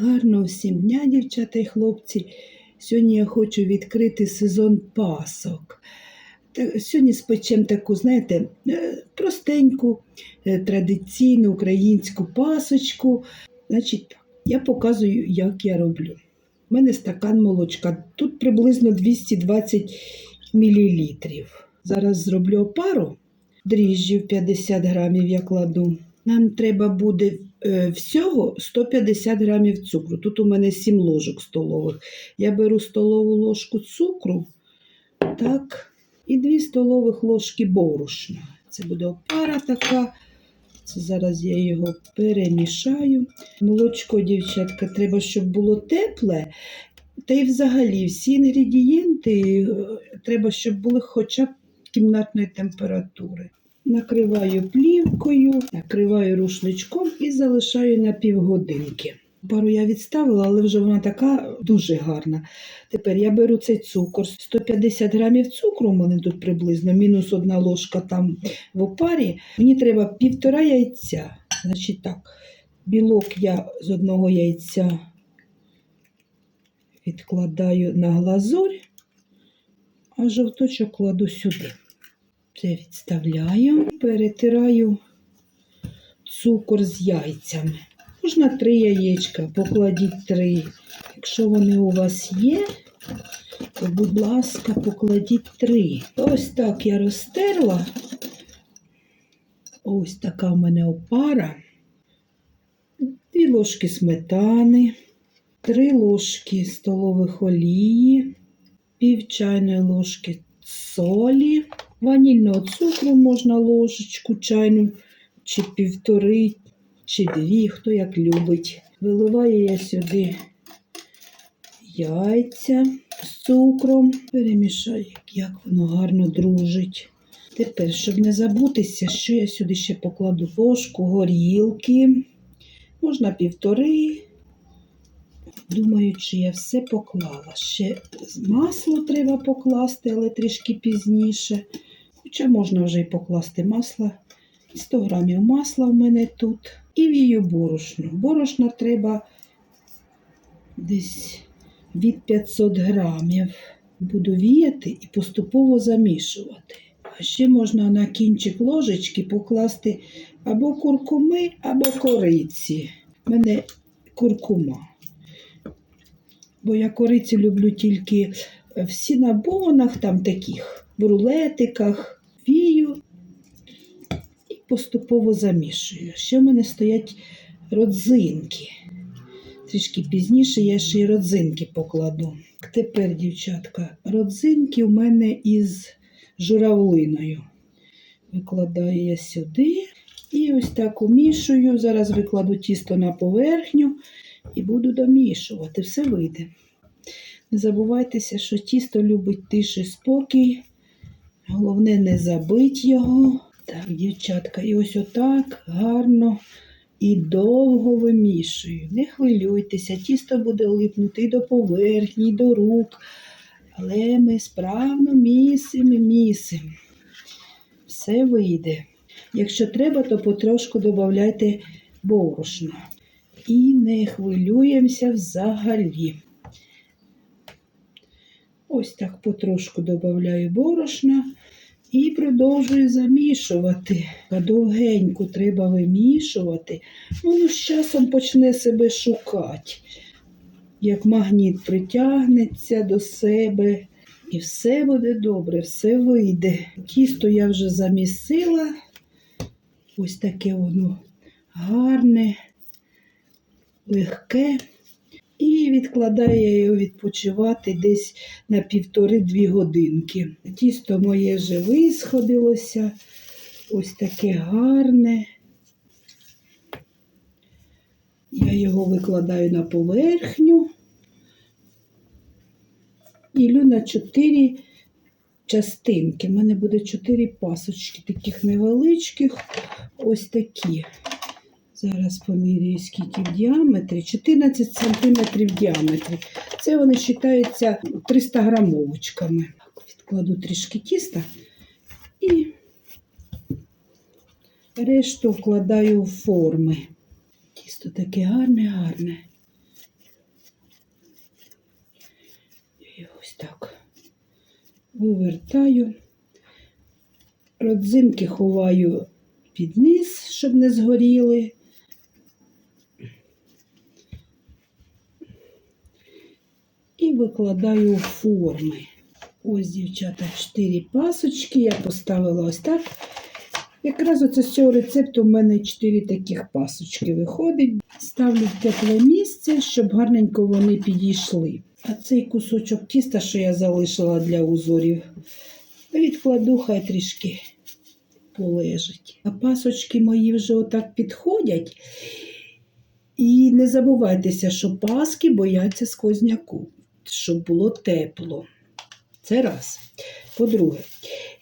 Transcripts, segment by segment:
Гарного всім дня, дівчата і хлопці. Сьогодні я хочу відкрити сезон пасок. Сьогодні спечемо таку, знаєте, е, простеньку, е, традиційну українську пасочку. Значить, я показую, як я роблю. У мене стакан молочка. Тут приблизно 220 мл. Зараз зроблю опару. Дріжджів 50 грамів я кладу. Нам треба буде е, всього 150 грамів цукру. Тут у мене 7 ложок столових. Я беру столову ложку цукру, так, і 2 столових ложки борошна. Це буде опара така. Це зараз я його перемішаю. Молочко, дівчатка, треба, щоб було тепле. Та й взагалі всі інгредієнти е, треба, щоб були хоча б кімнатної температури. Накриваю плівкою, накриваю рушничком і залишаю на півгодинки. Пару я відставила, але вже вона така дуже гарна. Тепер я беру цей цукор. 150 грамів цукру у мене тут приблизно, мінус одна ложка там в опарі. Мені треба півтора яйця. Значить так, білок я з одного яйця відкладаю на глазурь, а жовточок кладу сюди. Це відставляю, перетираю цукор з яйцями. Можна три яєчка, покладіть три. Якщо вони у вас є, то, будь ласка, покладіть три. Ось так я розтерла. Ось така в мене опара. Дві ложки сметани, три ложки столових олії, пів чайної ложки солі. Ванільного цукру можна ложечку чайну, чи півтори, чи дві, хто як любить. Виливаю я сюди яйця з цукром. Перемішаю, як воно гарно дружить. Тепер, щоб не забутися, що я сюди ще покладу ложку горілки. Можна півтори. Думаю, чи я все поклала. Ще масло треба покласти, але трішки пізніше. Хоча можна вже й покласти масло. 100 грамів масла в мене тут. І вію борошно. Борошна треба десь від 500 грамів. Буду віяти і поступово замішувати. А ще можна на кінчик ложечки покласти або куркуми, або кориці. У мене куркума. Бо я кориці люблю тільки в сінабонах, там таких, в рулетиках, вію і поступово замішую. Ще в мене стоять родзинки. Трішки пізніше я ще й родзинки покладу. Тепер, дівчатка, родзинки у мене із журавлиною. Викладаю я сюди і ось так умішую. Зараз викладу тісто на поверхню і буду домішувати. Все вийде. Не забувайтеся, що тісто любить тиші спокій. Головне, не забить його. Так, дівчатка, і ось отак гарно і довго вимішую. Не хвилюйтеся, тісто буде липнути і до поверхні, і до рук. Але ми справно місимо, місимо. Все вийде. Якщо треба, то потрошку додавайте борошна. І не хвилюємося взагалі. Ось так потрошку додаю борошна і продовжую замішувати. Довгенько треба вимішувати. Воно з часом почне себе шукати. Як магніт притягнеться до себе. І все буде добре, все вийде. Тісто я вже замісила. Ось таке воно гарне, легке. І відкладаю його відпочивати десь на півтори-дві годинки. Тісто моє вже висходилося. Ось таке гарне. Я його викладаю на поверхню. Ділю на чотири частинки. У мене буде чотири пасочки, таких невеличких, ось такі. Зараз поміряю, скільки в діаметрі. 14 см в діаметрі. Це вони вважаються 300 грамовочками. Відкладу трішки тіста і решту вкладаю в форми. Тісто таке гарне, гарне. І ось так вивертаю. Родзинки ховаю під низ, щоб не згоріли. І викладаю форми. Ось, дівчата, 4 пасочки. Я поставила ось так. Якраз оце з цього рецепту в мене 4 таких пасочки виходить. Ставлю в тепле місце, щоб гарненько вони підійшли. А цей кусочок тіста, що я залишила для узорів, відкладу, хай трішки полежить. А пасочки мої вже отак підходять. І не забувайтеся, що паски бояться сквозняку, щоб було тепло. Це раз. По-друге,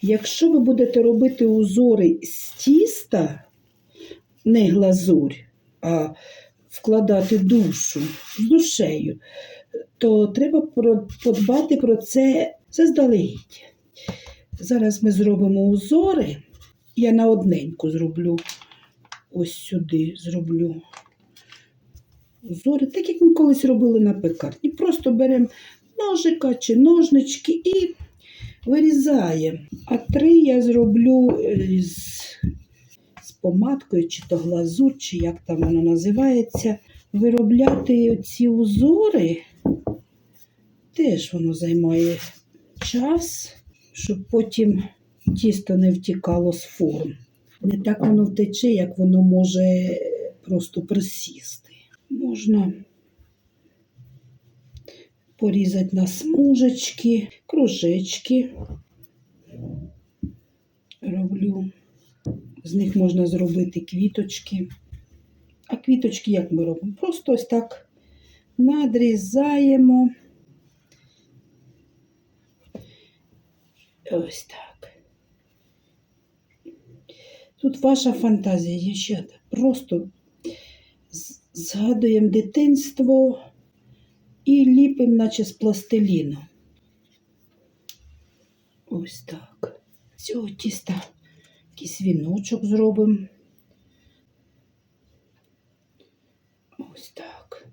якщо ви будете робити узори з тіста, не глазурь, а вкладати душу з душею, то треба подбати про це заздалегідь. Зараз ми зробимо узори. Я на одненьку зроблю ось сюди зроблю узори, так як ми колись робили на пекарні. Просто беремо ножика чи ножнички і вирізаємо. А три я зроблю е, з, з помадкою, чи то глазур, чи як там воно називається. Виробляти ці узори теж воно займає час, щоб потім тісто не втікало з форм. Не так воно втече, як воно може просто присісти. Можна порізати на смужечки, кружечки. Роблю. З них можна зробити квіточки. А квіточки як ми робимо? Просто ось так надрізаємо. Ось так. Тут ваша фантазія, дівчата. Просто згадуємо дитинство і ліпимо, наче з пластиліну. Ось так. З цього тіста якийсь віночок зробимо. Ось так.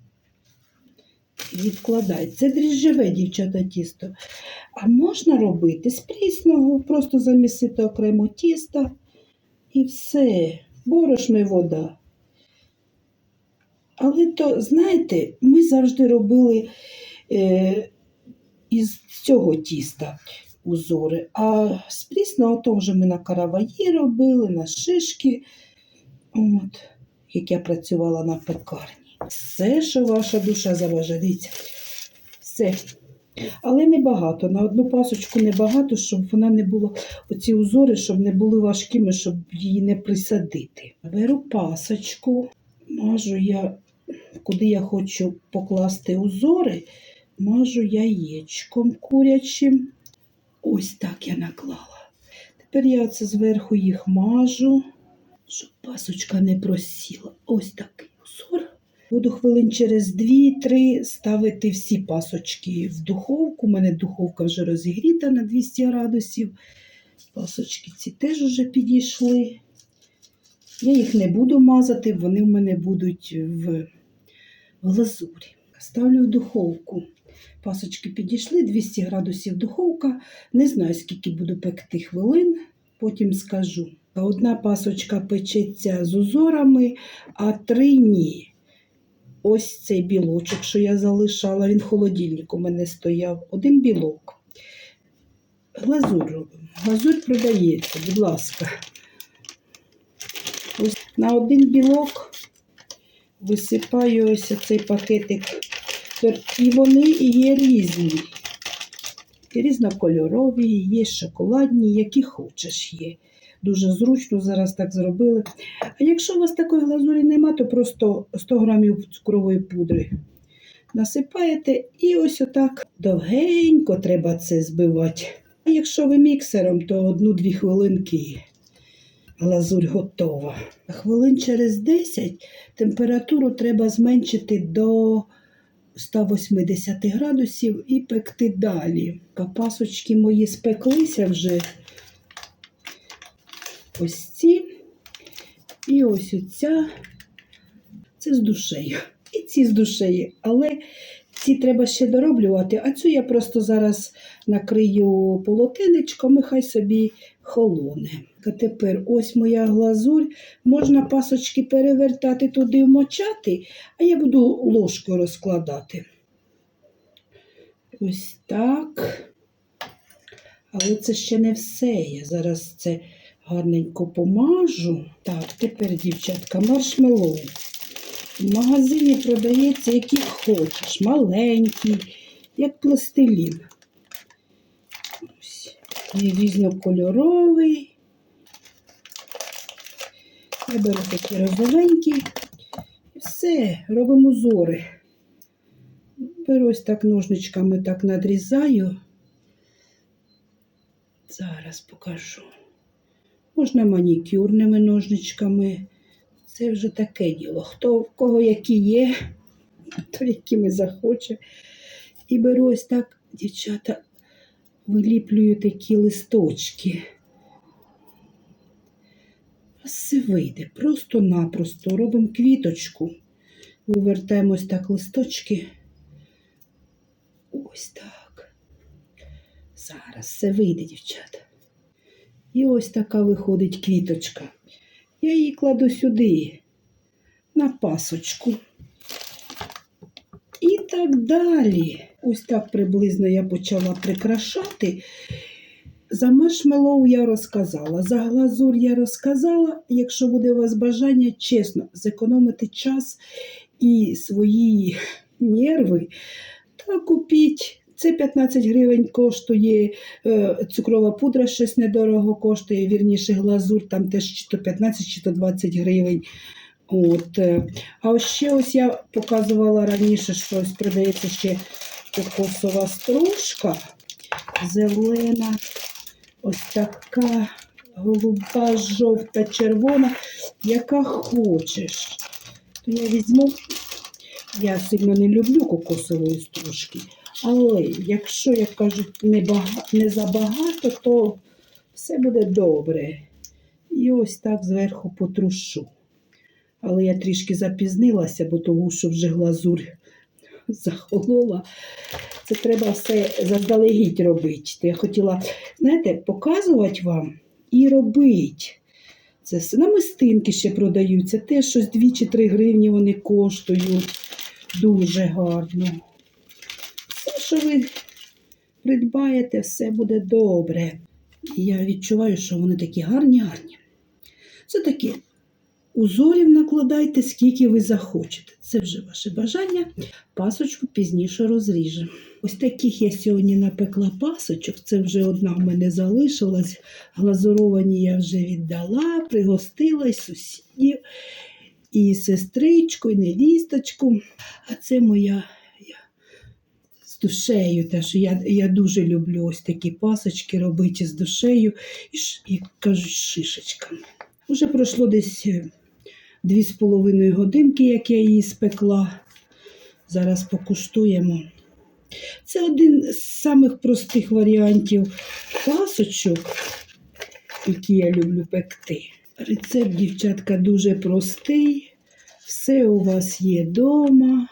Відкладай. Це дріжджеве, дівчата, тісто. А можна робити з прісного, просто замісити окремо тіста і все, борошно і вода. Але то, знаєте, ми завжди робили е, із цього тіста узори. А з прісного то вже ми на караваї робили, на шишки, от, як я працювала на пекарні. Все, що ваша душа заважає, дивіться, все. Але небагато. На одну пасочку небагато, щоб вона не була, оці узори, щоб не були важкими, щоб її не присадити. Беру пасочку, мажу я, куди я хочу покласти узори, мажу яєчком курячим. Ось так я наклала. Тепер я це зверху їх мажу, щоб пасочка не просіла. Ось такий узор. Буду хвилин через 2-3 ставити всі пасочки в духовку. У мене духовка вже розігріта на 200 градусів. Пасочки ці теж вже підійшли. Я їх не буду мазати, вони в мене будуть в глазурі. Ставлю в духовку. Пасочки підійшли, 200 градусів духовка. Не знаю, скільки буду пекти хвилин, потім скажу. Одна пасочка печеться з узорами, а три ні. Ось цей білочок, що я залишала, він в холодильнику у мене стояв. Один білок. Глазур робимо. Глазур продається, будь ласка. Ось на один білок висипаю ось цей пакетик. І вони є різні. Різнокольорові, є шоколадні, які хочеш є. Дуже зручно зараз так зробили. А якщо у вас такої глазурі нема, то просто 100 грамів цукрової пудри насипаєте і ось отак довгенько треба це збивати. А якщо ви міксером, то одну-дві хвилинки глазурь готова. Хвилин через 10 температуру треба зменшити до 180 градусів і пекти далі. Пасочки мої спеклися вже ось ці і ось оця. Це з душею. І ці з душею. Але Ці треба ще дороблювати, а цю я просто зараз накрию полотенечком і хай собі холоне. А тепер ось моя глазурь. Можна пасочки перевертати туди вмочати, а я буду ложкою розкладати. Ось так. Але це ще не все. Я зараз це гарненько помажу. Так, тепер, дівчатка, маршмеллоу. В магазині продається, який хочеш, маленький, як пластилін. Ось. Різнокольоровий. Я беру такі розовенькі. І все, робимо узори. Беру ось так ножничками так надрізаю. Зараз покажу. Можна манікюрними ножничками. Це вже таке діло. Хто в кого які є, то якими захоче. І беру ось так, дівчата, виліплюю такі листочки. Все вийде. Просто-напросто робимо квіточку. Вивертаємо ось так листочки. Ось так. Зараз все вийде, дівчата. І ось така виходить квіточка. Я її кладу сюди, на пасочку. І так далі. Ось так приблизно я почала прикрашати. За маршмеллоу я розказала, за глазур я розказала. Якщо буде у вас бажання, чесно, зекономити час і свої нерви, та купіть. Це 15 гривень коштує, е, цукрова пудра щось недорого коштує, вірніше глазур, там теж чи то 15, чи то 20 гривень. От. е. А ще ось я показувала раніше, що ось продається ще кокосова стружка, зелена, ось така голуба, жовта, червона, яка хочеш. То я візьму, я сильно не люблю кокосової стружки. Але якщо, як кажуть, не, бага... не забагато, то все буде добре. І ось так зверху потрушу. Але я трішки запізнилася, бо тому що вже глазурь захолола. Це треба все заздалегідь робити. Я хотіла, знаєте, показувати вам і робити. Це. Намистинки ще продаються. Теж щось 2 чи 3 гривні вони коштують. Дуже гарно. Все, що ви придбаєте, все буде добре. І я відчуваю, що вони такі гарні-гарні. Це такі узорів накладайте, скільки ви захочете. Це вже ваше бажання. Пасочку пізніше розріжемо. Ось таких я сьогодні напекла пасочок. Це вже одна в мене залишилась. Глазуровані я вже віддала, пригостила сусідів, і сестричку, і невісточку. А це моя я, з душею. Те, що я, я дуже люблю ось такі пасочки робити з душею і, і кажуть, шишечками. Уже пройшло десь е, дві з половиною годинки, як я її спекла. Зараз покуштуємо. Це один з самих простих варіантів пасочок, які я люблю пекти. Рецепт, дівчатка, дуже простий. Все у вас є вдома.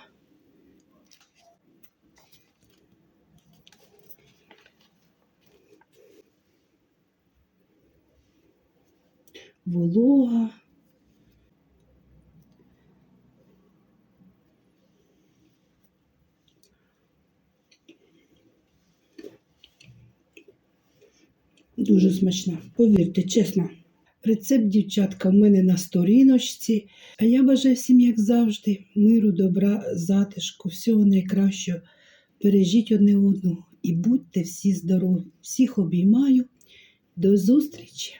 Волога. Дуже смачна. Повірте, чесно. Рецепт, дівчатка, в мене на сторіночці. А я бажаю всім, як завжди, миру, добра, затишку, всього найкращого. Бережіть одне одного і будьте всі здорові. Всіх обіймаю. До зустрічі!